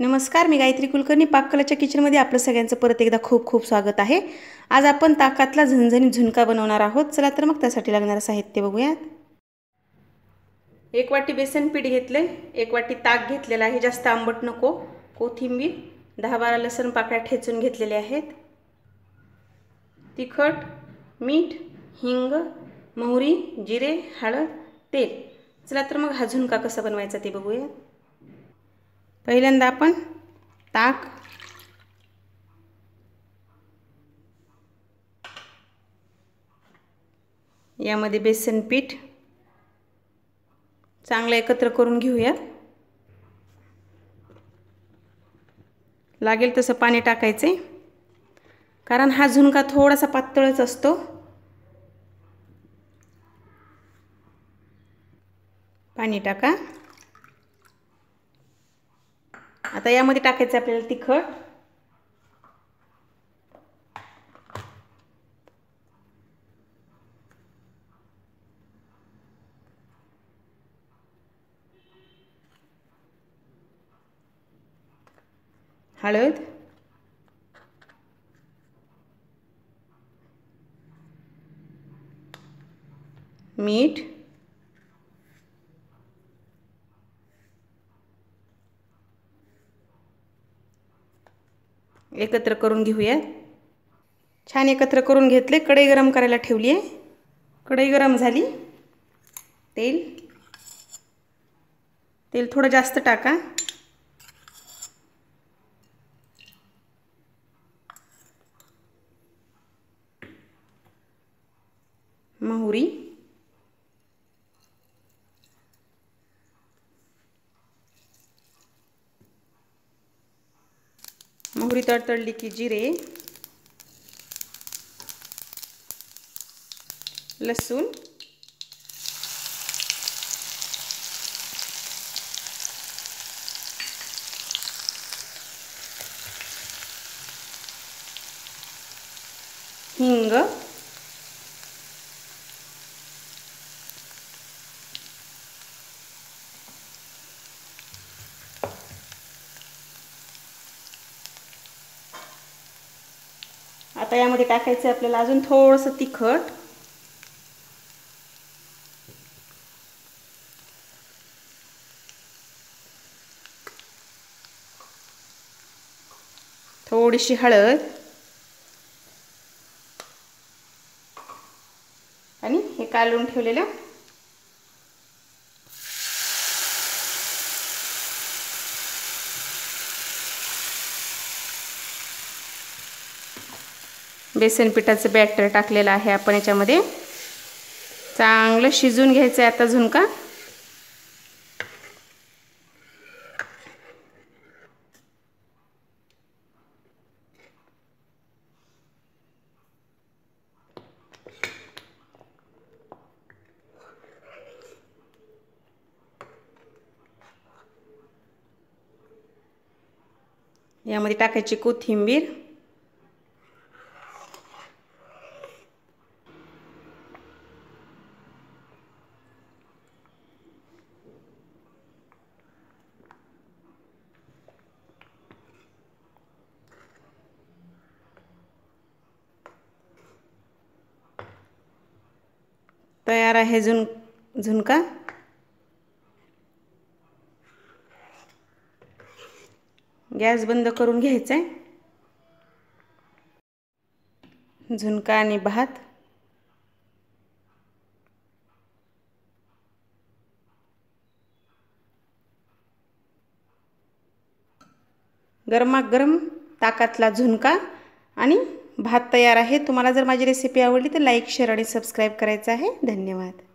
नमस्कार मी गायत्री कुलकर्णी. पाककलाच्या किचनमध्ये आपलं सगळ्यांचं परत एकदा खूप खूप स्वागत आहे. आज आपण ताकातला झणझणीत झुणका बनवणार आहोत. चला तर मग त्यासाठी लागणारं साहित्य बघूयात. एक वाटी बेसन पीठ घेतलं एक वाटी ताक घेतलेलं आहे. जास्त आंबट नको. कोथिंबीर दहा बारा लसण पाकळ्या ठेचून घेतलेल्या आहेत. तिखट मीठ हिंग मोहरी जिरे हळद तेल. चला तर मग हा झुणका कसा बनवायचा ते बघूया पहिल्यांदा आपण ताक यामध्ये बेसन पीठ चांगलं एकत्र करून घेऊया लागेल तसं पाणी टाकायचं. कारण हा झुणका थोडासा पातळच असतो. पाणी टाका. आता यामध्ये टाकायचं आपल्याला तिखट. हळद. मीठ. एकत्र करून घेऊया. छान एकत्र करून घेतले. कढई गरम करायला ठेवली आहे कढई गरम झाली. तेल. तेल थोडं जास्त टाका. मोहरी. मोहरी तडतडली की जिरे लसूण हिंग। आता यामध्ये टाकायचं आपल्याला अजून थोडंसं तिखट. थोडीशी हळद. आणि हे कालवून ठेवलेलं. बेसन पिठाचं बॅटर टाकलेलं आहे आपण याच्यामध्ये. चांगलं शिजून घ्यायचं आहे आता झुणका. यामध्ये टाकायची कोथिंबीर. तयार आहे झुण झुणका? गॅस बंद करून घ्यायचा आहे झुणका आणि भात. गरमागरम ताकातला झुणका आणि भात तयार आहे. तुम्हाला जर माझी रेसिपी आवडली तर लाईक शेअर आणि सबस्क्राईब करायचं आहे. धन्यवाद.